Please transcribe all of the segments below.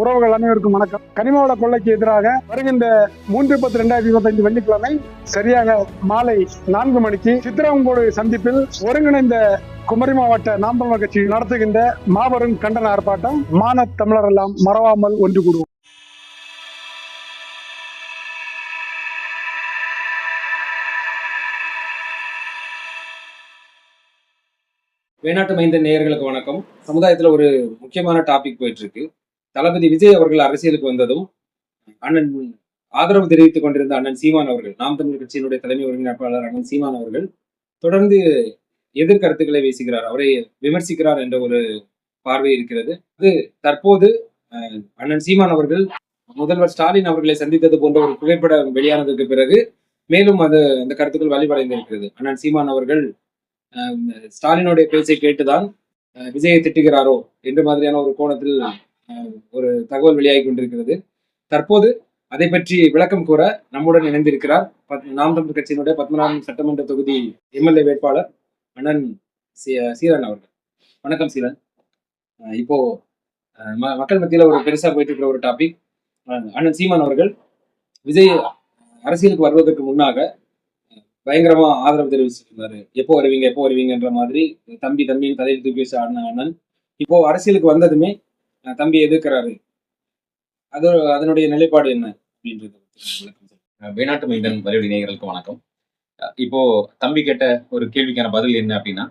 உறவுகள் அனைவருக்கும் வணக்கம். கனிமவள கொள்ளைக்கு எதிராக வருகின்ற மூன்று பத்து ரெண்டாயிரத்தி இருபத்தைந்து வெள்ளிக்கிழமை சரியாக மாலை நான்கு மணிக்கு சித்திரங்கோடு சந்திப்பில் ஒருங்கிணைந்த குமரி மாவட்ட நாம் கட்சி நடத்துகின்ற மாபெரும் கண்டன ஆர்ப்பாட்டம் மான தமிழர் எல்லாம் மறவாமல் ஒன்று கூடுவோம். வெளிநாட்டு மைந்த நேயர்களுக்கு வணக்கம். சமுதாயத்தில் ஒரு முக்கியமான டாபிக் போயிட்டு இருக்கு. தளபதி விஜய் அவர்கள் அரசியலுக்கு வந்ததும் அண்ணன் ஆதரவு தெரிவித்துக் கொண்டிருந்த அண்ணன் சீமான் அவர்கள் நாம் தமிழ் கட்சியினுடைய தலைமை ஒருங்கிணைப்பாளர் அண்ணன் சீமான் அவர்கள் தொடர்ந்து எதிர்கருத்துக்களை வீசுகிறார் அவரை விமர்சிக்கிறார் என்ற ஒரு பார்வை இருக்கிறது. அது தற்போது அண்ணன் சீமான் அவர்கள் முதல்வர் ஸ்டாலின் அவர்களை சந்தித்தது போன்ற ஒரு புகைப்படம் வெளியானதற்கு பிறகு மேலும் அது அந்த கருத்துக்கள் வழிபடைந்திருக்கிறது அண்ணன் சீமான் அவர்கள் ஸ்டாலினுடைய பேச்சை கேட்டுதான் விஜயை திட்டுகிறாரோ என்ற மாதிரியான ஒரு கோணத்தில் ஒரு தகவல் வெளியாகி கொண்டிருக்கிறது. தற்போது அதை பற்றி விளக்கம் கூற நம்முடன் இணைந்திருக்கிறார் பத்- நாம் தமிழ் கட்சியினுடைய பத்மநாபன் சட்டமன்ற தொகுதி எம்எல்ஏ வேட்பாளர் அண்ணன் சீ- சீரன் அவர்கள். வணக்கம் சீரன். இப்போ ம- மக்கள் மத்தியில் ஒரு பெருசாக போயிட்டு இருக்கிற ஒரு டாபிக் அண்ணன் சீமான் அவர்கள் விஜய் அரசியலுக்கு வருவதற்கு முன்னாக பயங்கரமா ஆதரவு தெரிவிச்சிருந்தாரு எப்போ வருவீங்க எப்போ வருவீங்கன்ற மாதிரி தம்பி தம்பி தலையில் தூக்கி வச்சு அண்ணன் அண்ணன். இப்போ அரசியலுக்கு வந்ததுமே தம்பி எதிர்க்கிறாரு. அது அதனுடைய நிலைப்பாடு என்ன அப்படின்றது வெளிநாட்டு வேணாட்டு மைந்தன் வரையுடைய நேயர்களுக்கு வணக்கம். அஹ் இப்போ தம்பி கேட்ட ஒரு கேள்விக்கான பதில் என்ன அப்படின்னா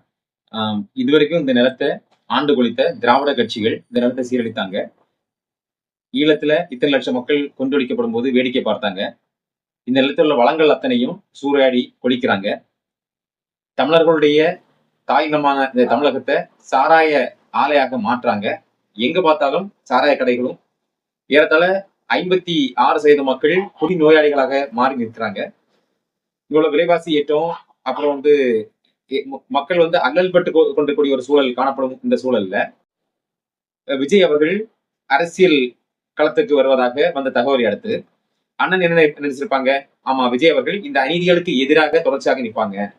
இதுவரைக்கும் இந்த நிலத்தை ஆண்டு கொளித்த திராவிட கட்சிகள் இந்த நிலத்தை சீரழித்தாங்க. ஈழத்துல இத்தனை லட்சம் மக்கள் கொன்றொழிக்கப்படும் போது வேடிக்கை பார்த்தாங்க. இந்த நிலத்தில் உள்ள வளங்கள் அத்தனையும் சூறையாடி கொளிக்கிறாங்க. தமிழர்களுடைய தாயினமான இந்த தமிழகத்தை சாராய ஆலையாக மாற்றாங்க. எங்க பார்த்தாலும் சாராய கடைகளும் ஏறத்தாழ ஐம்பத்தி ஆறு சதவீத மக்கள் குடி நோயாளிகளாக மாறி நிற்கிறாங்க. இவ்வளவு விலைவாசி ஏற்றம் அப்புறம் வந்து மக்கள் வந்து அல்லல்பட்டு கொ- கொண்டிருக்கூடிய ஒரு சூழல் காணப்படும் இந்த சூழல்ல. விஜய் அவர்கள் அரசியல் களத்துக்கு வருவதாக வந்த தகவலை அடுத்து அண்ணன் என்ன நினைச்சிருப்பாங்க? ஆமா விஜய் அவர்கள் இந்த அநீதிகளுக்கு எதிராக தொடர்ச்சியாக நிற்பாங்க.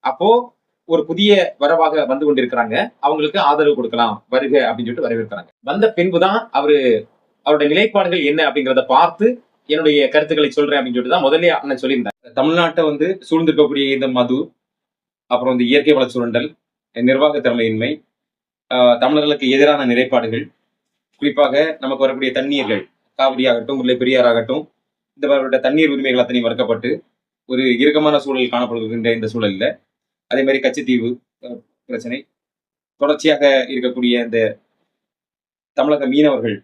அப்போ ஒரு புதிய வரவாக வந்து கொண்டிருக்கிறாங்க. அவங்களுக்கு ஆதரவு கொடுக்கலாம். வருக அப்படின்னு சொல்லிட்டு வரவேற்கிறாங்க. வந்த பின்புதான் அவரு அவருடைய நிலைப்பாடுகள் என்ன அப்படிங்கிறத பார்த்து என்னுடைய கருத்துக்களை சொல்றேன் அப்படின்னு சொல்லிட்டு தான் முதல்ல அண்ணன் சொல்லியிருந்தேன் தமிழ்நாட்டை வந்து சூழ்ந்திருக்கக்கூடிய இந்த மது அப்புறம் இந்த இயற்கை வள சுரண்டல் நிர்வாக திறமையின்மை தமிழர்களுக்கு எதிரான நிலைப்பாடுகள் குறிப்பாக நமக்கு வரக்கூடிய தண்ணீர்கள் காவிரி ஆகட்டும் முல்லை பெரியார் ஆகட்டும் இந்த தண்ணீர் உரிமைகள் அத்தனை மறுக்கப்பட்டு ஒரு இறுக்கமான சூழல் காணப்படுகின்ற இந்த சூழல்ல அதே மாதிரி கச்சத்தீவு பிரச்சனை. தொடர்ச்சியாக இருக்கக்கூடிய இந்த தமிழக மீனவர்கள்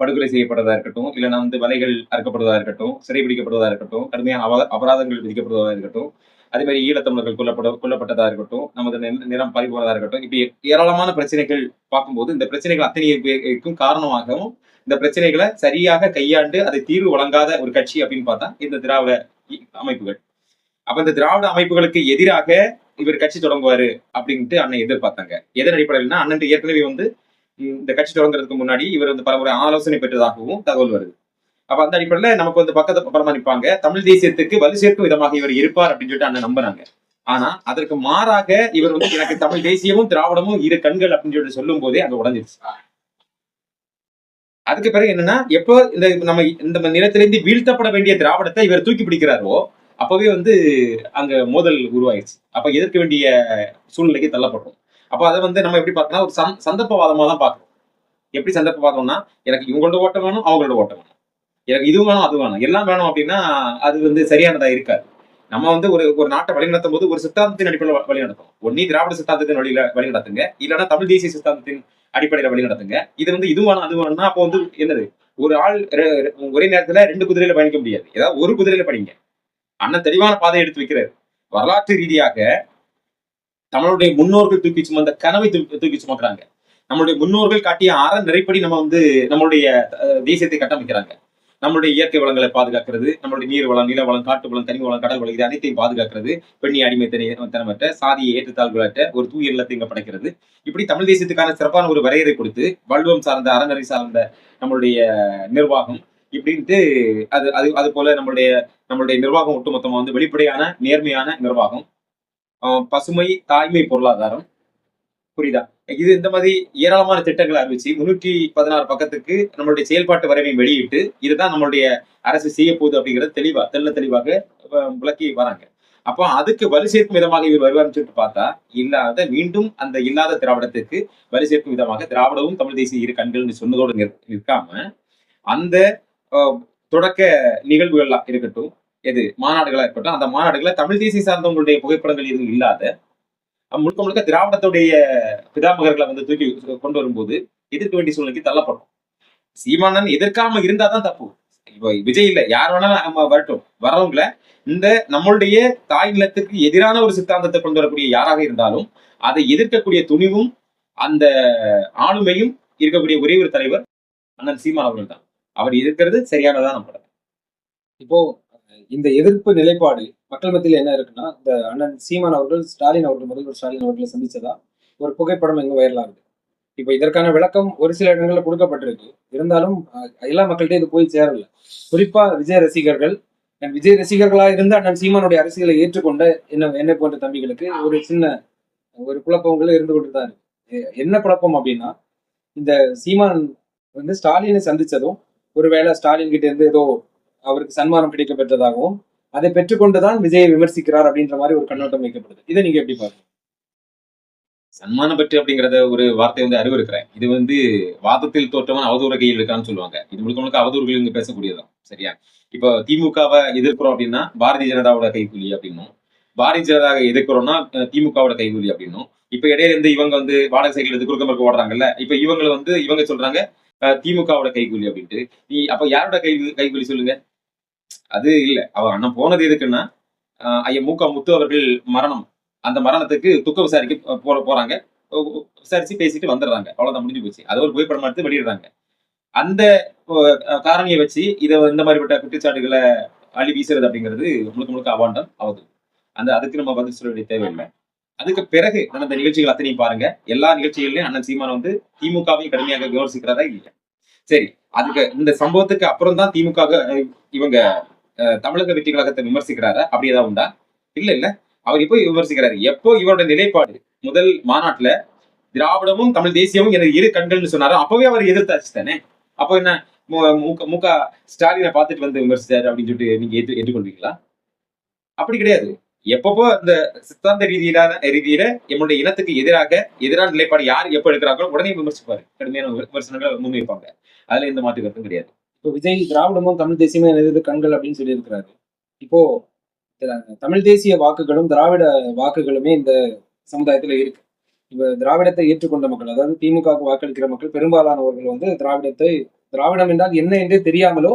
படுகொலை செய்யப்பட்டதாக இருக்கட்டும் இல்லைனா வந்து வலைகள் அறுக்கப்படுவதாக இருக்கட்டும் சிறைபிடிக்கப்படுவதாக இருக்கட்டும் கடுமையான அவ அபராதங்கள் விதிக்கப்படுவதா இருக்கட்டும் அதே மாதிரி ஈழத்தமிழர்கள் கொல்லப்பட கொல்லப்பட்டதா இருக்கட்டும் நமது நி- நிறம் பறிபோவதா இருக்கட்டும் இப்படி ஏராளமான பிரச்சனைகள் பார்க்கும்போது இந்த பிரச்சனைகள் அத்தனைக்கும் காரணமாகவும் இந்த பிரச்சனைகளை சரியாக கையாண்டு அதை தீர்வு வழங்காத ஒரு கட்சி அப்படின்னு பார்த்தா இந்த திராவிட அமைப்புகள். அப்ப இந்த திராவிட அமைப்புகளுக்கு எதிராக இவர் கட்சி தொடங்குவாரு அப்படின்ட்டு அண்ணன் எதிர்பார்த்தாங்க. எதன் அடிப்படையில்னா அண்ணன் ஏற்கனவே வந்து இந்த கட்சி தொடங்குறதுக்கு முன்னாடி இவர் வந்து பலமுறை ஆலோசனை பெற்றதாகவும் தகவல் வருது. அப்ப அந்த அடிப்படையில நமக்கு வந்து பக்கத்து பரமாணிப்பாங்க நிற்பாங்க தமிழ் தேசியத்துக்கு வலு சேர்க்கும் விதமாக இவர் இருப்பார் அப்படின்னு சொல்லிட்டு அண்ணன் நம்புறாங்க. ஆனா அதற்கு மாறாக இவர் வந்து எனக்கு தமிழ் தேசியமும் திராவிடமும் இரு கண்கள் அப்படின்னு சொல்லிட்டு சொல்லும் போதே அது உடஞ்சிருச்சு. அதுக்கு பிறகு என்னன்னா எப்போ இந்த நம்ம இந்த நிலத்திலிருந்து வீழ்த்தப்பட வேண்டிய திராவிடத்தை இவர் தூக்கி பிடிக்கிறாரோ அப்பவே வந்து அங்க மோதல் உருவாயிடுச்சு அப்ப எதிர்க்க வேண்டிய சூழ்நிலைக்கு தள்ளப்பட்டோம். அப்ப அதை வந்து நம்ம எப்படி பார்க்கணும் ஒரு சந் சந்தர்ப்பவாதமா தான் பார்க்கணும். எப்படி சந்தர்ப்பவாதம்னா எனக்கு இவங்களோட ஓட்டம் வேணும் அவங்களோட ஓட்டம் வேணும். எனக்கு இது வேணும் அது வேணும். எல்லாம் வேணும் அப்படின்னா அது வந்து சரியானதா இருக்காது. நம்ம வந்து ஒரு ஒரு நாட்டை வழிநடத்தும் போது ஒரு சித்தாந்தத்தின் அடிப்படையில் வழிநடத்தும் ஒன்னி திராவிட சித்தாந்தத்தின் வழியில வழிநடத்துங்க. இல்லைன்னா தமிழ் தேசிய சித்தாந்தத்தின் அடிப்படையில வழிநடத்துங்க. இது வந்து இது வேணும் அது வேணும்னா அப்போ வந்து என்னது? ஒரு ஆள் ரெ- ஒரே நேரத்துல ரெண்டு குதிரையில பயணிக்க முடியாது. ஏதாவது ஒரு குதிரையில படிங்க. அண்ணன் தெளிவான பாதையை எடுத்து வைக்கிறார். வரலாற்று ரீதியாக தமிழுடைய முன்னோர்கள் தூக்கி சுமந்த கனவை தூக்கி தூக்கி சுமக்கிறாங்க. நம்மளுடைய முன்னோர்கள் காட்டிய அற நிறைப்படி நம்ம வந்து நம்மளுடைய அஹ், தேசியத்தை கட்டமைக்கிறாங்க. நம்மளுடைய இயற்கை வளங்களை பாதுகாக்கிறது நம்மளுடைய நீர் வளம் நில வளம் காட்டு வளம் கனிம வளம் கடல் வளம் இது அனைத்தையும் பாதுகாக்கிறது பெண்ணி அடிமை அடிமைத்தனமற்ற சாதியை ஏற்றத்தாழ்வுகளற்ற ஒரு தூய இல்லத்தை இங்க படைக்கிறது. இப்படி தமிழ் தேசியத்துக்கான சிறப்பான ஒரு வரையறை கொடுத்து வள்ளுவம் சார்ந்த அறநெறி சார்ந்த நம்மளுடைய நிர்வாகம் இப்படின்ட்டு அது அது அது போல நம்மளுடைய நம்மளுடைய நிர்வாகம் ஒட்டுமொத்தமா வந்து வெளிப்படையான நேர்மையான நிர்வாகம். பசுமை தாய்மை பொருளாதாரம். புரியுதா? இது இந்த மாதிரி ஏராளமான திட்டங்களை அறிவிச்சு முன்னூற்றி பதினாறு பக்கத்துக்கு நம்மளுடைய செயல்பாட்டு வரைவை வெளியிட்டு இதுதான் நம்மளுடைய அரசு செய்ய போகுது அப்படிங்கறது தெளிவா தெல்ல தெளிவாக விளக்கி வராங்க. அப்போ அதுக்கு வலு சேர்க்கும் விதமாக இவர் வருவார்னு சொல்லிட்டு பார்த்தா இல்லாத மீண்டும் அந்த இல்லாத திராவிடத்துக்கு வலு சேர்க்கும் விதமாக திராவிடமும் தமிழ் தேசிய இரு கண்கள்னு சொன்னதோடு நிற்காம அந்த தொடக்க நிகழ்வுகள்லாம் இருக்கட்டும் எது மாநாடுகளா இருக்கட்டும் அந்த மாநாடுகளை தமிழ் தேசிய சார்ந்தவங்களுடைய புகைப்படங்கள் எதுவும் இல்லாத முழுக்க முழுக்க திராவிடத்துடைய பிதாமகர்களை வந்து தூக்கி கொண்டு வரும்போது எதிர்க்க வேண்டிய சூழ்நிலைக்கு தள்ளப்படும் சீமானன் எதிர்க்காம இருந்தாதான் தப்பு. இப்போ விஜய் இல்ல யார் வேணாலும் நம்ம வரட்டும் வரவங்கள இந்த நம்மளுடைய தாய் நிலத்துக்கு எதிரான ஒரு சித்தாந்தத்தை கொண்டு வரக்கூடிய யாராக இருந்தாலும் அதை எதிர்க்கக்கூடிய துணிவும் அந்த ஆளுமையும் இருக்கக்கூடிய ஒரே ஒரு தலைவர் அண்ணன் சீமான் அவர்கள் தான் அவர் எதிர்க்கிறது சரியானதான் நம்ம இப்போ இந்த எதிர்ப்பு நிலைப்பாடு மக்கள் மத்தியில் என்ன இருக்குன்னா இந்த அண்ணன் சீமான் அவர்கள் ஸ்டாலின் அவர்கள் முதல்வர் ஸ்டாலின் அவர்களை சந்திச்சதா ஒரு புகைப்படம் எங்க வைரலா இருக்கு. இப்போ இதற்கான விளக்கம் ஒரு சில இடங்களில் கொடுக்கப்பட்டிருக்கு. இருந்தாலும் எல்லா மக்கள்கிட்ட இது போய் சேரல. குறிப்பா விஜய் ரசிகர்கள் விஜய் ரசிகர்களாக இருந்து அண்ணன் சீமானுடைய அரசியலை ஏற்றுக்கொண்ட என்ன என்னை போன்ற தம்பிகளுக்கு ஒரு சின்ன ஒரு குழப்பங்களும் இருந்து கொண்டு தான் இருக்கு என்ன குழப்பம் அப்படின்னா இந்த சீமான் வந்து ஸ்டாலினை சந்திச்சதும் ஒருவேளை ஸ்டாலின் கிட்ட இருந்து ஏதோ அவருக்கு சன்மானம் கிடைக்க பெற்றதாகவும் அதை பெற்றுக்கொண்டுதான் விஜயை விமர்சிக்கிறார் அப்படின்ற மாதிரி ஒரு கண்ணோட்டம் வைக்கப்படுது. இதை நீங்க எப்படி பாருங்க சன்மானம் பெற்று அப்படிங்கறத ஒரு வார்த்தை வந்து அறிவிருக்கிறேன் இது வந்து வாதத்தில் தோற்றவன் அவதூற கையில் இருக்கான்னு சொல்லுவாங்க. இது முழுக்க முழுக்க அவதூறுகள் இங்க பேசக்கூடியதான் சரியா? இப்போ திமுகவை எதிர்க்கிறோம் அப்படின்னா பாரதிய ஜனதாவோட கைக்கூலி அப்படின்னும். பாரதிய ஜனதாவை எதிர்க்கிறோம்னா திமுகவோட கைக்கூலி அப்படின்னும். இப்ப இடையில இருந்து இவங்க வந்து வாடகை சைக்கிள் எடுத்து குறுக்க மறுக்க ஓடுறாங்கல்ல இப்ப இவங்களை வந்து இவங்க சொல்றாங்க திமுகவோட கைக்கூலி அப்படின்ட்டு. நீ அப்ப யாரோட கை கைக்கூலி சொல்லுங்க? அது இல்ல. அவ அண்ணன் போனது எதுக்குன்னா ஐயா மூகா முத்து அவர்கள் மரணம். அந்த மரணத்துக்கு துக்க விசாரிக்க போற போறாங்க. விசாரிச்சு பேசிட்டு வந்துடுறாங்க. அவ்வளவுதான் முடிஞ்சு போச்சு. அதை ஒரு புகைப்படம் எடுத்து வெளியிடுறாங்க. அந்த காரணியை வச்சு இதை இந்த மாதிரிப்பட்ட குற்றச்சாட்டுகளை அள்ளி வீசுறது அப்படிங்கிறது முழுக்க முழுக்க அவாண்டம். ஆகுது அந்த அதுக்கு நம்ம பதில் சொல்ல வேண்டிய தேவையில்லை அதுக்கு பிறகு நடந்த நிகழ்ச்சிகள் அத்தனையும் பாருங்க. எல்லா நிகழ்ச்சிகளிலும் அண்ணன் சீமான் வந்து திமுகவையும் கடுமையாக விமர்சிக்கிறதா இல்லையா சரி அதுக்கு இந்த சம்பவத்துக்கு அப்புறம் தான் திமுக இவங்க அஹ், தமிழக வெற்றி கழகத்தை விமர்சிக்கிறாரா? அப்படி ஏதாவது உண்டா? இல்ல இல்ல. அவர் எப்போ விமர்சிக்கிறாரு? எப்போ இவரோட நிலைப்பாடு? முதல் மாநாட்டுல திராவிடமும் தமிழ் தேசியமும் எனக்கு இரு கண்கள்னு சொன்னாரோ? அப்பவே அவர் எதிர்த்தாச்சு தானே? அப்போ என்ன மு- முக ஸ்டாலினை பார்த்துட்டு வந்து விமர்சிச்சாரு அப்படின்னு சொல்லிட்டு நீங்க ஏற்று ஏற்றுக்கொள்வீங்களா? அப்படி கிடையாது. எப்பப்போ இந்த சித்தாந்த ரீதியிலான ரீதியில எம்முடைய இனத்துக்கு எதிராக எதிரான நிலைப்பாடு யார் எப்ப எடுக்கிறாங்களோ உடனே விமர்சிப்பாரு. கடுமையான விமர்சனங்களை முன்வைப்பாங்க. அதுல எந்த மாற்று கருத்தும் கிடையாது. இப்போ விஜய் திராவிடமும் தமிழ் தேசியமும் எனது கண்கள் அப்படின்னு சொல்லியிருக்கிறாரு. இப்போ தமிழ் தேசிய வாக்குகளும் திராவிட வாக்குகளுமே இந்த சமுதாயத்துல இருக்கு. இப்ப திராவிடத்தை ஏற்றுக்கொண்ட மக்கள் அதாவது திமுகவுக்கு வாக்களிக்கிற மக்கள் பெரும்பாலானவர்கள் வந்து திராவிடத்தை திராவிடம் என்றால் என்ன என்றே தெரியாமலோ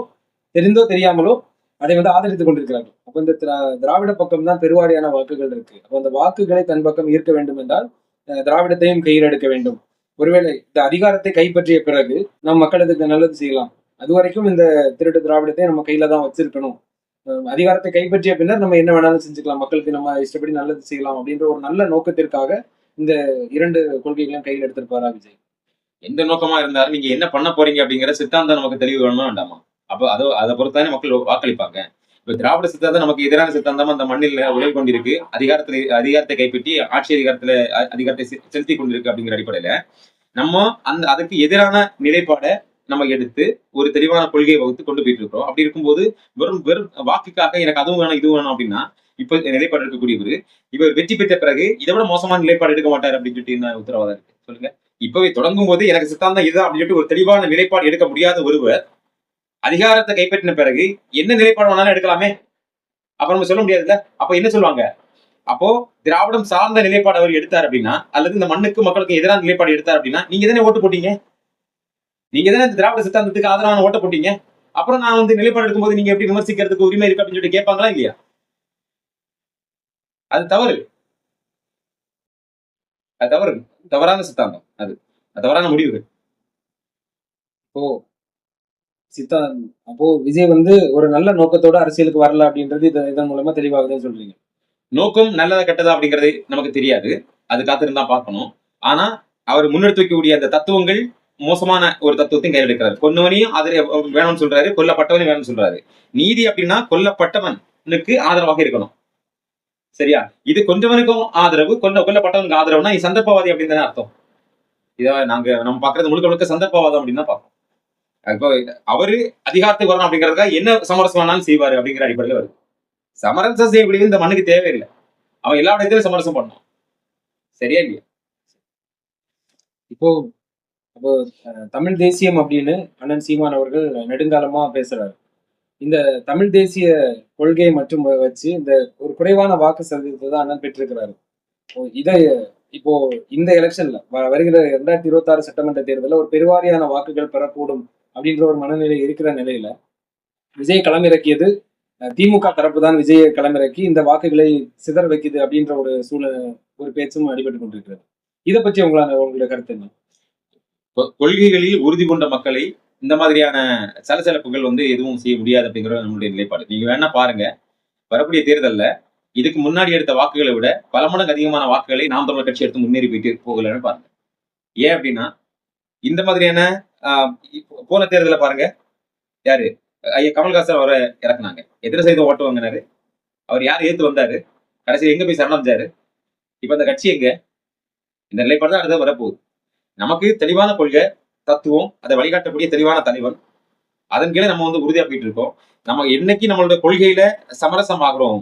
தெரிந்தோ தெரியாமலோ அதை வந்து ஆதரித்துக் கொண்டிருக்கிறார்கள். அப்போ இந்த திரா- திராவிட பக்கம் தான் பெருவாரியான வாக்குகள் இருக்கு. அப்போ அந்த வாக்குகளை தன் பக்கம் ஈர்க்க வேண்டும் என்றால் அஹ், திராவிடத்தையும் கையில் எடுக்க வேண்டும். ஒருவேளை இந்த அதிகாரத்தை கைப்பற்றிய பிறகு நம் மக்களுக்கு நல்லது செய்யலாம். அது வரைக்கும் இந்த திருட்டு திராவிடத்தை நம்ம கையில தான் வச்சிருக்கணும். அதிகாரத்தை கைப்பற்றிய பின்னர் நம்ம என்ன வேணாலும் செஞ்சுக்கலாம். மக்களுக்கு நம்ம இஷ்டப்படி நல்லது செய்யலாம் அப்படின்ற ஒரு நல்ல நோக்கத்திற்காக இந்த இரண்டு கொள்கைகளையும் கையில் எடுத்திருப்பாரா விஜய்? எந்த நோக்கமா இருந்தாலும் நீங்க என்ன பண்ண போறீங்க அப்படிங்கிற சித்தாந்தம் நமக்கு தெளிவு வேணுமா வேண்டாமா? அப்போ அதை அதை பொறுத்தானே மக்கள் வாக்களிப்பாங்க. இப்ப திராவிட சித்தாந்தம் நமக்கு எதிரான சித்தாந்தம் அந்த மண்ணில் உழவு கொண்டிருக்கு. அதிகாரத்துல அதிகாரத்தை கைப்பற்றி ஆட்சி அதிகாரத்துல அதிகாரத்தை செலுத்தி கொண்டிருக்கு அப்படிங்கிற அடிப்படையில நம்ம அந்த அதுக்கு எதிரான நிலைப்பாடை நம்ம எடுத்து ஒரு தெளிவான கொள்கையை வகுத்து கொண்டு போயிட்டு இருக்கிறோம் அப்படி இருக்கும்போது வெறும் வெறும் வாக்குக்காக எனக்கு அதுவும் வேணும் இதுவும் வேணும் அப்படின்னா இப்ப நிலைப்பாடு எடுக்கக்கூடியவர் இவர் வெற்றி பெற்ற பிறகு இதை விட மோசமான நிலைப்பாடு எடுக்க மாட்டார் அப்படின்னு சொல்லிட்டு உத்தரவாதம் இருக்கு? சொல்லுங்க. இப்பவே தொடங்கும் போது எனக்கு சித்தாந்தம் இதுதான் அப்படின்னு சொல்லிட்டு ஒரு தெளிவான நிலைப்பாடு எடுக்க முடியாத ஒருவர் அதிகாரத்தை கைப்பற்றின பிறகு என்ன நிலைப்பாடு வேணாலும் எடுக்கலாமே? அப்ப நம்ம சொல்ல முடியாதுல்ல? அப்ப என்ன சொல்லுவாங்க? அப்போ திராவிடம் சார்ந்த நிலைப்பாடு அவர் எடுத்தார் அப்படின்னா அல்லது இந்த மண்ணுக்கு மக்களுக்கு எதிரான நிலைப்பாடு எடுத்தார் அப்படின்னா நீங்க தானே ஓட்டு போட்டீங்க? நீங்க தானே இந்த திராவிட சித்தாந்தத்துக்கு ஆதரவான ஓட்ட போட்டீங்க? அப்புறம் நான் வந்து நிலைப்பாடு எடுக்கும்போது நீங்க எப்படி விமர்சிக்கிறதுக்கு உரிமை இருக்கு அப்படின்னு சொல்லிட்டு கேட்பாங்களா இல்லையா? அது தவறு. அது தவறு. தவறான சித்தாந்தம் அது. அது தவறான முடிவுகள் இப்போ சித்தா அப்போ விஜய் வந்து ஒரு நல்ல நோக்கத்தோட அரசியலுக்கு வரல அப்படின்றது இதன் மூலமா தெளிவாகுதுன்னு சொல்றீங்க. நோக்கம் நல்லதா கெட்டதா அப்படிங்கிறது நமக்கு தெரியாது. அது காத்திருந்தா பார்க்கணும். ஆனா அவர் முன்னெடுத்து வைக்கக்கூடிய அந்த தத்துவங்கள் மோசமான ஒரு தத்துவத்தையும் கையில் எடுக்கிறாரு. கொன்னவனையும் அதில் வேணும்னு சொல்றாரு. கொல்லப்பட்டவனையும் வேணும்னு சொல்றாரு. நீதி அப்படின்னா கொல்லப்பட்டவனுக்கு ஆதரவாக இருக்கணும். சரியா? இது கொஞ்சவனுக்கும் ஆதரவு கொல்ல கொல்லப்பட்டவனுக்கு ஆதரவுனா இது சந்தர்ப்பவாதி அப்படின்னு தானே அர்த்தம். இதை நாங்க நம்ம பாக்குறது முழுக்க முழுக்க சந்தர்ப்பவாதம் அப்படின்னு தான் பார்ப்போம் இப்போ அவரு அதிகாரத்துக்கு வரணும் அப்படிங்கறதுக்காக என்ன சமரசம் வேணாலும் செய்வாரு அப்படிங்கிற அடிப்படையில் வருது. சமரசம் செய்யக்கூடியது இந்த மண்ணுக்கு தேவையில்லை. அவன் எல்லா இடத்துலையும் சமரசம் பண்ணான் சரியா இல்லையா? இப்போ அப்போ தமிழ் தேசியம் அப்படின்னு அண்ணன் சீமான் அவர்கள் நெடுங்காலமா பேசுறாரு. இந்த தமிழ் தேசிய கொள்கை மற்றும் வச்சு இந்த ஒரு குறைவான வாக்கு சதவீதத்தை தான் அண்ணன் பெற்றிருக்கிறாரு. இதை இப்போ இந்த எலெக்ஷன்ல வ- வருகிற இரண்டாயிரத்தி இருபத்தி ஆறு சட்டமன்ற தேர்தலில் ஒரு பெருவாரியான வாக்குகள் பெறக்கூடும் அப்படின்ற ஒரு மனநிலை இருக்கிற நிலையில விஜய் களமிறக்கியது திமுக தரப்பு தான் விஜயை களமிறக்கி இந்த வாக்குகளை சிதற வைக்குது அப்படின்ற ஒரு சூழல் ஒரு பேச்சும் அடிபட்டு கொண்டிருக்கிறது. இதை பற்றி உங்களான உங்களுடைய கருத்து என்ன? கொ- கொள்கைகளில் உறுதி கொண்ட மக்களை இந்த மாதிரியான சலசலப்புகள் வந்து எதுவும் செய்ய முடியாது அப்படிங்கிற நம்மளுடைய நிலைப்பாடு. நீங்க வேணா பாருங்க வரக்கூடிய தேர்தலில் இதுக்கு முன்னாடி எடுத்த வாக்குகளை விட பல மடங்கு அதிகமான வாக்குகளை நாம் தமிழர் கட்சி எடுத்து முன்னேறி போயிட்டு போகலன்னு பாருங்க. ஏன் அப்படின்னா இந்த மாதிரியான ஆஹ், போன தேர்தலில் பாருங்க. யாரு? ஐயா கமல்ஹாசன் அவரை இறக்குனாங்க. எதிர செய்த ஓட்டு வாங்கினாரு. அவர் யார் ஏத்து வந்தாரு? கடைசியில் எங்க போய் சரணடைஞ்சாரு இப்ப அந்த கட்சி எங்க? இந்த நிலைப்பாடு தான் அடுத்த வரப்போகுது. நமக்கு தெளிவான கொள்கை தத்துவம் அதை வழிகாட்டக்கூடிய தெளிவான தலைவன். அதன் கீழே நம்ம வந்து உறுதியாக போயிட்டு இருக்கோம். நம்ம என்னைக்கு நம்மளோட கொள்கையில சமரசம் ஆகிறோம்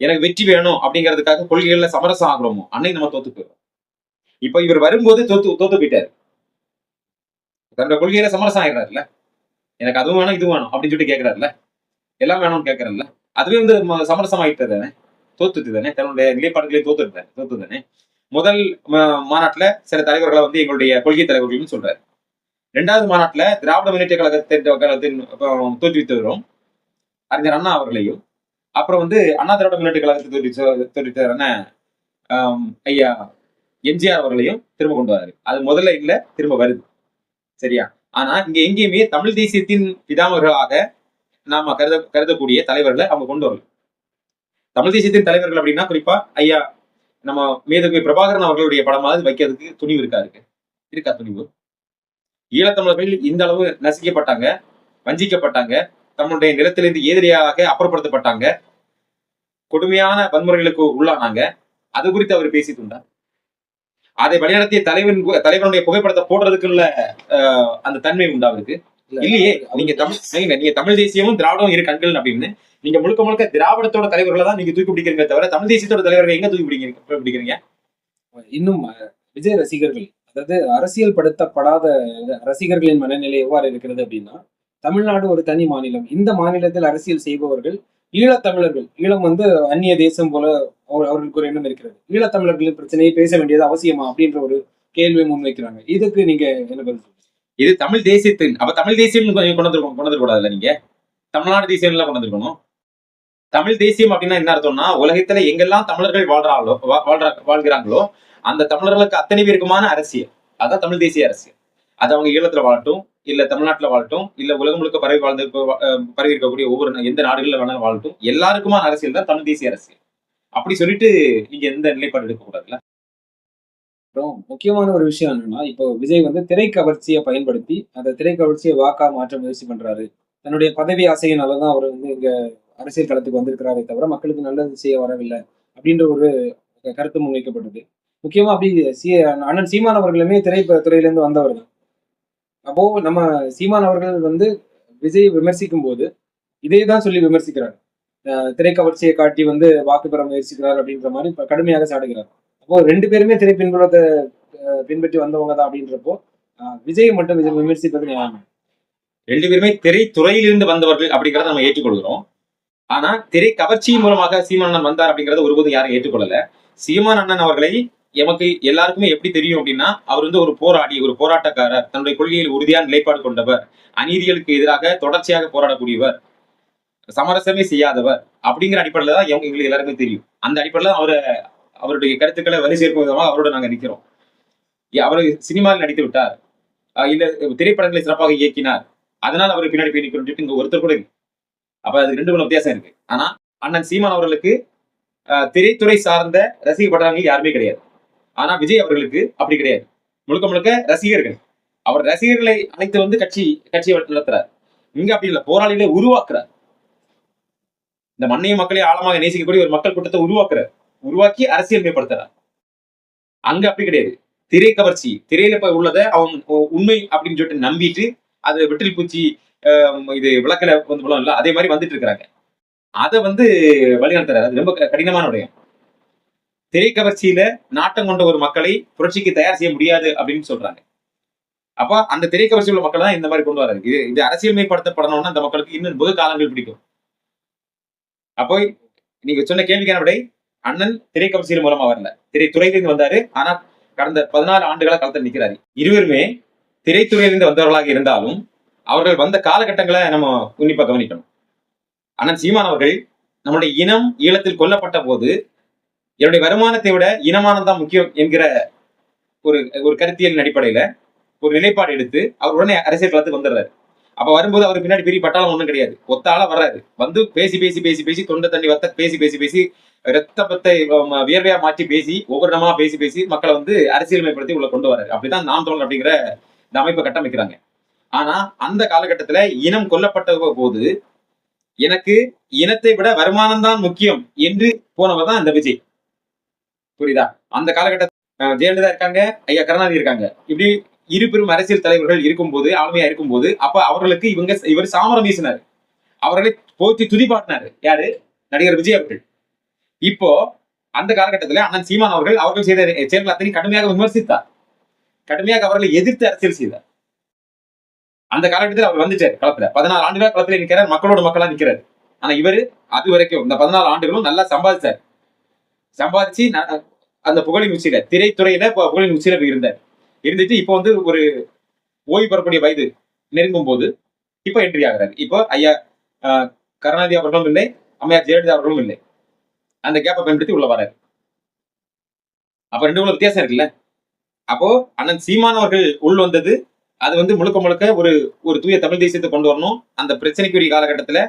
எனக்கு வெற்றி வேணும் அப்படிங்கிறதுக்காக கொள்கைகள்ல சமரசம் ஆகிறோமோ? அன்னைக்கு நம்ம தோத்து போயிடும் இப்ப இவர் வரும்போது தோத்து தோத்து போயிட்டாரு. தன்னோட கொள்கையில சமரசம் ஆகிறாருல்ல எனக்கு அதுவும் வேணும் இதுவும் வேணும் அப்படின்னு சொல்லிட்டு கேட்கறாருல்ல எல்லாம் வேணும்னு கேட்கறாருல்ல அதுவே வந்து சமரசம் ஆயிட்டு தானே? தோத்துட்டு தானே? தன்னுடைய நிலைப்பாடுகளையும் தோத்துட்டு தோத்து தானே? முதல் ம- மாநாட்டுல சில தலைவர்களை வந்து எங்களுடைய கொள்கை தலைவர்கள்னு சொல்றாரு. ரெண்டாவது மாநாட்டுல திராவிட முன்னேற்ற கழகத்தின் தோற்றுவித்தவரும் அறிஞர் அண்ணா அவர்களையும் அப்புறம் வந்து அண்ணா திராவிட முன்னேற்ற கழகத்தை தோற்றுவிச்ச தோற்றுவித்தவர் ஐயா எம்ஜிஆர் அவர்களையும் திரும்ப கொண்டு வராரு. அது முதல்ல இல்ல திரும்ப வருது. சரியா? ஆனா இங்க எங்கேயுமே தமிழ் தேசியத்தின் பிதாமகர்களாக நாம கருத கருதக்கூடிய தலைவர்களை அவங்க கொண்டு வரல. தமிழ் தேசியத்தின் தலைவர்கள் அப்படின்னா குறிப்பா ஐயா நம்ம மேதகு பிரபாகரன் அவர்களுடைய படமாவது வைக்கிறதுக்கு துணிவு இருக்கா இருக்கு? இருக்கா துணிவு? ஈழத்தமிழர்கள் இந்த அளவு நசிக்கப்பட்டாங்க வஞ்சிக்கப்பட்டாங்க தம்முடைய நிலத்திலிருந்து எதிரியாக அப்புறப்படுத்தப்பட்டாங்க கொடுமையான வன்முறைகளுக்கு உள்ளானாங்க. அது குறித்து அவர் பேசிட்டுண்டார் அதை வழிநடத்திய தலைவன் தலைவனுடைய புகைப்படத்தை போடுறதுக்குள்ள அந்த தன்மை உண்டா அவருக்கு? இல்லையே. நீங்க தமிழ் நீங்க தமிழ் தேசியமும் திராவிடம் இரு கண்கள் அப்படின்னு. நீங்க முழுக்க முழுக்க திராவிடத்தோட தலைவர்களை தான் நீங்க தூக்கி பிடிக்கிறீங்க தவிர தமிழ் தேசியத்தோட தலைவர்களை எங்க தூக்கி பிடிக்கிறீங்க பிடிக்கிறீங்க? இன்னும் விஜய் ரசிகர்கள் அதாவது அரசியல் படுத்தப்படாத ரசிகர்களின் மனநிலை எவ்வாறு இருக்கிறது அப்படின்னா தமிழ்நாடு ஒரு தனி மாநிலம். இந்த மாநிலத்தில் அரசியல் செய்பவர்கள் ஈழத்தமிழர்கள் ஈழம் வந்து அந்நிய தேசம் போல அவர்- அவர்களுக்கு ஒரு எண்ணம் இருக்கிறது. ஈழத்தமிழர்களின் பிரச்சனையை பேச வேண்டியது அவசியமா அப்படின்ற ஒரு கேள்வியை முன்வைக்கிறாங்க. இதுக்கு நீங்க என்ன பதில் இது தமிழ் தேசியத்தின் அப்ப தமிழ் தேசியம் கொண்டு வந்து கொண்டு கூடாதுல்ல நீங்க? தமிழ்நாடு தேசியம் எல்லாம் கொண்டு வந்திருக்கணும் தமிழ் தேசியம் அப்படின்னா என்ன அர்த்தம்னா உலகத்துல எங்கெல்லாம் தமிழர்கள் வாழ்றாங்களோ வா- வாழ்கிறாங்களோ அந்த தமிழர்களுக்கு அத்தனை பேருக்குமான அரசியல். அதான் தமிழ் தேசிய அரசியல். அது அவங்க ஈழத்துல வாழட்டும் இல்ல தமிழ்நாட்டுல வாழட்டும் இல்ல உலகம் முழுக்க பரவி வாழ்ந்து பரவி இருக்கக்கூடிய ஒவ்வொரு எந்த நாடுகள்ல வேணாலும் வாழட்டும் எல்லாருக்குமான அரசியல் தான் தமிழ் தேசிய அரசியல். அப்படி சொல்லிட்டு நீங்க எந்த நிலைப்பாடு எடுக்க கூடாதுல்ல? அப்புறம் முக்கியமான ஒரு விஷயம் என்னன்னா இப்போ விஜய் வந்து திரை கவர்ச்சியை பயன்படுத்தி அந்த திரை கவர்ச்சியை வாக்கா மாற்ற முயற்சி பண்றாரு. தன்னுடைய பதவி ஆசையினாலதான் அவர் வந்து இங்க அரசியல் களத்துக்கு வந்திருக்கிறாரே தவிர மக்களுக்கு நல்லது செய்ய வரவில்லை அப்படின்ற ஒரு கருத்து முன்வைக்கப்பட்டது. முக்கியமா அப்படி சி அண்ணன் சீமான் அவர்களுமே திரைத்துறையிலேருந்து வந்தவர் தான் அப்போ நம்ம சீமான் அவர்கள் வந்து விஜய் விமர்சிக்கும் போது இதே தான் சொல்லி விமர்சிக்கிறார். அஹ் காட்டி வந்து வாக்கு பெற முயற்சிக்கிறார் அப்படின்ற மாதிரி கடுமையாக சாடுகிறார். அப்போ ரெண்டு பேருமே திரை பின்புலத்தை அஹ், பின்பற்றி வந்தவங்க தான் அப்படின்றப்போ விஜய் மட்டும் விஜய் விமர்சிப்பது நியாயம். ரெண்டு பேருமே திரைத்துறையிலிருந்து வந்தவர்கள் அப்படிங்கிறத நம்ம ஏற்றுக்கொள்கிறோம். ஆனா திரை கவர்ச்சியின் மூலமாக சீமான் அண்ணன் வந்தார் அப்படிங்கறத ஒருபோதும் யாரும் ஏற்றுக்கொள்ளல. சீமான் அண்ணன் அவர்களை எமக்கு எல்லாருக்குமே எப்படி தெரியும் அப்படின்னா அவர் வந்து ஒரு போராடி ஒரு போராட்டக்காரர். தன்னுடைய கொள்கையில் உறுதியான நிலைப்பாடு கொண்டவர். அநீதிகளுக்கு எதிராக தொடர்ச்சியாக போராடக்கூடியவர். சமரசமே செய்யாதவர். அப்படிங்கிற அடிப்படையில தான் எங்க- எங்களுக்கு எல்லாருக்குமே தெரியும். அந்த அடிப்படையில அவரை அவருடைய கருத்துக்களை வரி சேர்க்கும் விதமாக அவரோட நாங்க நிற்கிறோம் அவர் சினிமாவில் நடித்து விட்டார். இல்ல திரைப்படங்களை சிறப்பாக இயக்கினார். அதனால் அவர் பின்னாடி போய் நிக்கணும்னு இங்க ஒருத்தர் கூட இருக்கு அப்ப அது ரெண்டு மூணு வித்தியாசம் இருக்கு. ஆனா அண்ணன் சீமான் அவர்களுக்கு திரைத்துறை சார்ந்த ரசிக யாருமே கிடையாது. ஆனா விஜய் அவர்களுக்கு அப்படி கிடையாது. முழுக்க முழுக்க ரசிகர்கள். அவர் ரசிகர்களை அழைத்து வந்து கட்சி கட்சியை நடத்துறார். இங்க அப்படி இல்ல. போராளிகளை உருவாக்குறார். இந்த மண்ணையும் மக்களை ஆழமாக நேசிக்கக்கூடிய ஒரு மக்கள் கூட்டத்தை உருவாக்குறார். உருவாக்கி அரசியல் மேம்படுத்துறார். அங்க அப்படி கிடையாது. திரை கவர்ச்சி திரையில போய் உள்ளதை அவன் உ- உண்மை அப்படின்னு சொல்லிட்டு நம்பிட்டு அது வெற்றில் பூச்சி ஆஹ் இது விளக்கல வந்து அதே மாதிரி வந்துட்டு இருக்கிறாங்க. அதை வந்து வழிநடத்துறாரு. அது ரொம்ப க- கடினமான விடயம். திரைக்கவர்ச்சியில நாட்டம் கொண்ட ஒரு மக்களை புரட்சிக்கு தயார் செய்ய முடியாது அப்படின்னு சொல்றாங்க. அப்போ அந்த திரைக்கவர்ச்சி உள்ள மக்கள் தான் இந்த மாதிரி கொண்டு வராங்க. இது இது அரசியல்மைப்படுத்தப்படணும்னா அந்த மக்களுக்கு இன்னும் வெகு காலங்கள் பிடிக்கும். அப்போ நீங்க சொன்ன கேள்விக்கான விடை அண்ணன் திரைக்கவர்ச்சியின் மூலமா வரல. திரைத்துறையிலிருந்து வந்தாரு. ஆனா கடந்த பதினாலு ஆண்டுகளாக களத்தில் நிக்கிறாரு. இருவருமே திரைத்துறையிலிருந்து வந்தவர்களாக இருந்தாலும் அவர்கள் வந்த காலகட்டங்களை நம்ம உன்னிப்பா கவனிக்கணும். அண்ணன் சீமான் அவர்கள் நம்முடைய இனம் ஈழத்தில் கொல்லப்பட்ட போது என்னுடைய வருமானத்தை விட இனமானம் தான் முக்கியம் என்கிற ஒரு ஒரு கருத்தியலின் அடிப்படையில ஒரு நிலைப்பாடு எடுத்து அவர் உடனே அரசியல் களத்துக்கு வந்துடுறாரு. அப்ப வரும்போது அவர் பின்னாடி பெரிய பட்டாளம் ஒண்ணும் கிடையாது. ஒத்தால வர்றாரு. வந்து பேசி பேசி பேசி பேசி தொண்டை தண்ணி வத்த பேசி பேசி பேசி ரத்த பத்தை வியர்வையா மாற்றி பேசி ஒவ்வொரு இடமா பேசி பேசி மக்களை வந்து அரசியல்மைப்படுத்தி உள்ள கொண்டு வராரு அப்படிதான் நாம் தமிழர் அப்படிங்கிற இந்த அமைப்பை கட்டமைக்கிறாங்க. ஆனா அந்த காலகட்டத்துல இனம் கொல்லப்பட்ட போது எனக்கு இனத்தை விட வருமானம் தான் முக்கியம் என்று போனவர் தான் இந்த விஜய். புரியுதா? அந்த காலகட்டத்தில் ஜெயலலிதா இருக்காங்க ஐயா கருணாநிதி இருக்காங்க. இப்படி இரு பெரும் அரசியல் தலைவர்கள் இருக்கும்போது ஆளுமையா இருக்கும்போது அப்ப அவர்களுக்கு இவங்க இவர் சாமரம் வீசினார். அவர்களை போற்றி துதிப்பாட்டினாரு யாரு? நடிகர் விஜய் அவர்கள். இப்போ அந்த காலகட்டத்தில் அண்ணன் சீமான் அவர்கள் அவர்கள் செய்த செயல்கள் அத்தனை கடுமையாக விமர்சித்தார். கடுமையாக அவர்களை எதிர்த்து அரசியல் செய்தார். அந்த காலகட்டத்தில் அவர் வந்துட்டார் களத்துல. பதினாறு ஆண்டுகள் களத்துல நிற்கிறார் மக்களோட மக்களா நிற்கிறார் ஆனா இவரு அது வரைக்கும் இந்த பதினாலு ஆண்டுகளும் நல்லா சம்பாதிச்சார். சம்பாதிச்சு அந்த புகழின் உச்சியில திரைத்துறையில புகழின் உச்சியில இருந்தார். இருந்துட்டு இப்போ வந்து ஒரு ஓய்வு பெறக்கூடிய வயது நெருங்கும் போது இப்போ என்ட்ரி ஆகிறார். இப்போ ஐயா கருணாநிதி அவர்களும் இல்லை அம்மையார் ஜெயலலிதா அவர்களும் இல்லை. அந்த கேப்பை பயன்படுத்தி உள்ள வராரு. அப்ப ரெண்டு உள்ள வித்தியாசம் இருக்குல்ல? அப்போ அண்ணன் சீமான் அவர்கள் உள் வந்தது அது வந்து முழுக்க முழுக்க ஒரு ஒரு தூய தமிழ் தேசியத்தை கொண்டு வரணும். அந்த பிரச்சனைக்குரிய காலகட்டத்துல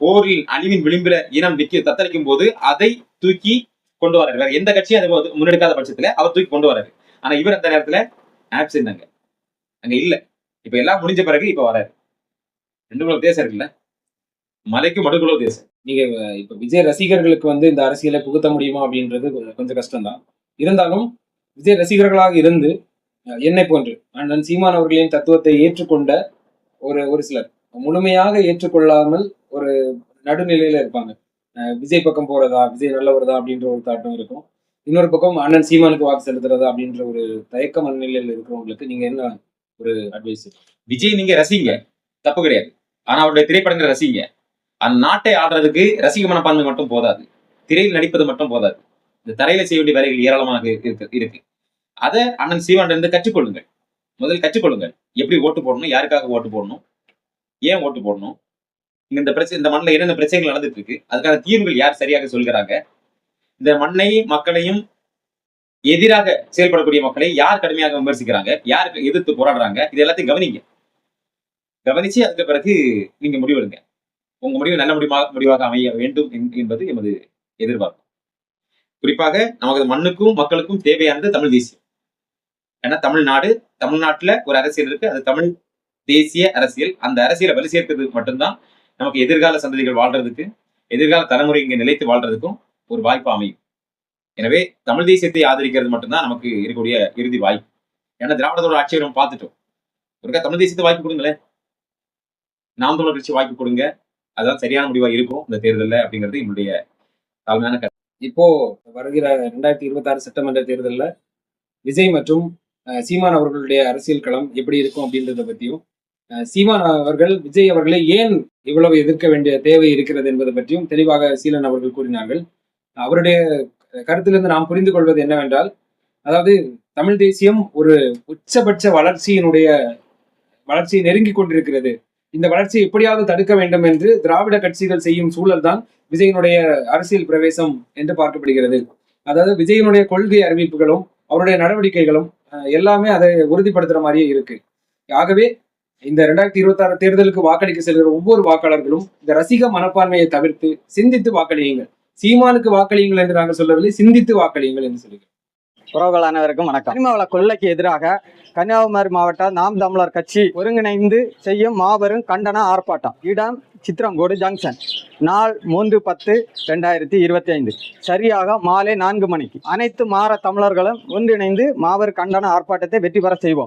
போரில் அழிவின் விளிம்புல இனம் விக்கி தத்தளிக்கும் போது அதை தூக்கி கொண்டு வராரு. வேற எந்த கட்சியும் அதை முன்னெடுக்காத பட்சத்துல அவர் தூக்கி கொண்டு வராரு. ஆனா இவர் அந்த நேரத்துல ஆப்சென்ட் அங்க அங்க இல்ல. இப்ப எல்லாம் முடிஞ்ச பிறகு இப்ப வராரு. ரெண்டு குல தேசம் இருக்குல்ல? மலைக்கு மடுகுல தேசம். நீங்க இப்ப விஜய் ரசிகர்களுக்கு வந்து இந்த அரசியலை புகுத்த முடியுமா அப்படின்றது கொஞ்சம் கொஞ்சம் கஷ்டம்தான். இருந்தாலும் விஜய் ரசிகர்களாக இருந்து என்னை போன்று அண்ணன் சீமான் அவர்களின் தத்துவத்தை ஏற்றுக்கொண்ட ஒரு ஒரு சிலர். முழுமையாக ஏற்றுக்கொள்ளாமல் ஒரு நடுநிலையில இருப்பாங்க. விஜய் பக்கம் போறதா விஜய் நல்லவர்தா அப்படின்ற ஒரு தாட்டம் இருக்கும். இன்னொரு பக்கம் அண்ணன் சீமானுக்கு வாக்கு செலுத்துறதா அப்படின்ற ஒரு தயக்க மனநிலையில் இருக்கிறவங்களுக்கு நீங்க என்ன ஒரு அட்வைஸ் விஜய் நீங்க ரசிங்க. தப்பு கிடையாது. ஆனா அவருடைய திரைப்படங்களை ரசிங்க. அந்த நாட்டை ஆடுறதுக்கு ரசிக மனப்பான்மை மட்டும் போதாது. திரையில் நடிப்பது மட்டும் போதாது. இந்த தரையில செய்ய வேண்டிய வேலைகள் ஏராளமாக இருக்கு இருக்கு அதை அண்ணன் சீமான் இருந்து கற்றுக்கொள்ளுங்கள். முதல் கற்றுக்கொள்ளுங்கள். எப்படி ஓட்டு போடணும்? யாருக்காக ஓட்டு போடணும்? ஏன் ஓட்டு போடணும்? இந்த பிரச்சனை இந்த மண்ணில் என்னென்ன பிரச்சனைகள் நடந்துட்டு இருக்கு அதுக்கான தீர்வுகள் யார் சரியாக சொல்கிறாங்க? இந்த மண்ணை மக்களையும் எதிராக செயல்படக்கூடிய மக்களை யார் கடுமையாக விமர்சிக்கிறாங்க? யாருக்கு எதிர்த்து போராடுறாங்க? இது எல்லாத்தையும் கவனிங்க. கவனிச்சு அதுக்கு பிறகு நீங்க முடிவெடுங்க. உங்க முடிவு நல்ல முடிவாக முடிவாக அமைய வேண்டும் என்பது எமது எதிர்பார்ப்பு. குறிப்பாக நமது மண்ணுக்கும் மக்களுக்கும் தேவையானது தமிழ் தேசியம். ஏன்னா தமிழ்நாடு தமிழ்நாட்டுல ஒரு அரசியல் இருக்கு. அது தமிழ் தேசிய அரசியல். அந்த அரசியலை வலு சேர்க்கிறது மட்டும்தான் நமக்கு எதிர்கால சந்ததிகள் வாழ்றதுக்கு எதிர்கால தலைமுறை இங்கே நிலைத்து வாழ்றதுக்கும் ஒரு வாய்ப்பு அமையும். எனவே தமிழ் தேசியத்தை ஆதரிக்கிறது மட்டும்தான் நமக்கு இருக்கக்கூடிய இறுதி வாய்ப்பு. ஏன்னா திராவிடத்தோட ஆட்சியை நம்ம பார்த்துட்டோம். ஒருக்கா தமிழ் தேசியத்தை வாய்ப்பு கொடுங்களேன். நாம் தமிழர் கட்சி வாய்ப்பு கொடுங்க. அதான் சரியான முடிவா இருக்கும் இந்த தேர்தலில் அப்படிங்கிறது என்னுடைய தாழ்மையான கருத்து. இப்போ வருகிற ரெண்டாயிரத்தி இருபத்தி ஆறு சட்டமன்ற தேர்தலில் விஜய் மற்றும் சீமான் அவர்களுடைய அரசியல் களம் எப்படி இருக்கும் அப்படின்றத பற்றியும் சீமான் அவர்கள் விஜய் அவர்களை ஏன் இவ்வளவு எதிர்க்க வேண்டிய தேவை இருக்கிறது என்பது பற்றியும் தெளிவாக சீலன் அவர்கள் கூறினார்கள். அவருடைய கருத்திலிருந்து நாம் புரிந்து கொள்வது என்னவென்றால் அதாவது தமிழ் தேசியம் ஒரு உச்சபட்ச வளர்ச்சியினுடைய வளர்ச்சியை நெருங்கி கொண்டிருக்கிறது. இந்த வளர்ச்சியை எப்படியாவது தடுக்க வேண்டும் என்று திராவிட கட்சிகள் செய்யும் சூழல்தான் விஜயனுடைய அரசியல் பிரவேசம் என்று பார்க்கப்படுகிறது. அதாவது விஜயனுடைய கொள்கை அறிவிப்புகளும் அவருடைய நடவடிக்கைகளும் எல்லாமே அதை உறுதிப்படுத்துற மாதிரியே இருக்கு. ஆகவே இந்த ரெண்டாயிரத்தி இருபத்தி ஆறு தேர்தலுக்கு வாக்களிக்க செல்கிற ஒவ்வொரு வாக்காளர்களும் இந்த ரசிக மனப்பான்மையை தவிர்த்து சிந்தித்து வாக்களியுங்கள். சீமானுக்கு வாக்களியுங்கள் என்று நாங்கள் சொல்லவில்லை சிந்தித்து வாக்களியுங்கள் என்று சொல்லுங்கள் உறவுகள் அனைவருக்கும் வணக்கம். கனிமவள கொள்ளைக்கு எதிராக கன்னியாகுமரி மாவட்ட நாம் தமிழர் கட்சி ஒருங்கிணைந்து செய்யும் மாபெரும் கண்டன ஆர்ப்பாட்டம். இடம் சித்திரங்கோடு ஜங்ஷன். நாள் மூன்று பத்து ரெண்டாயிரத்தி இருபத்தி ஐந்து சரியாக மாலை நான்கு மணிக்கு. அனைத்து மாற தமிழர்களும் ஒன்றிணைந்து மாபெரும் கண்டன ஆர்ப்பாட்டத்தை வெற்றி பெற செய்வோம்.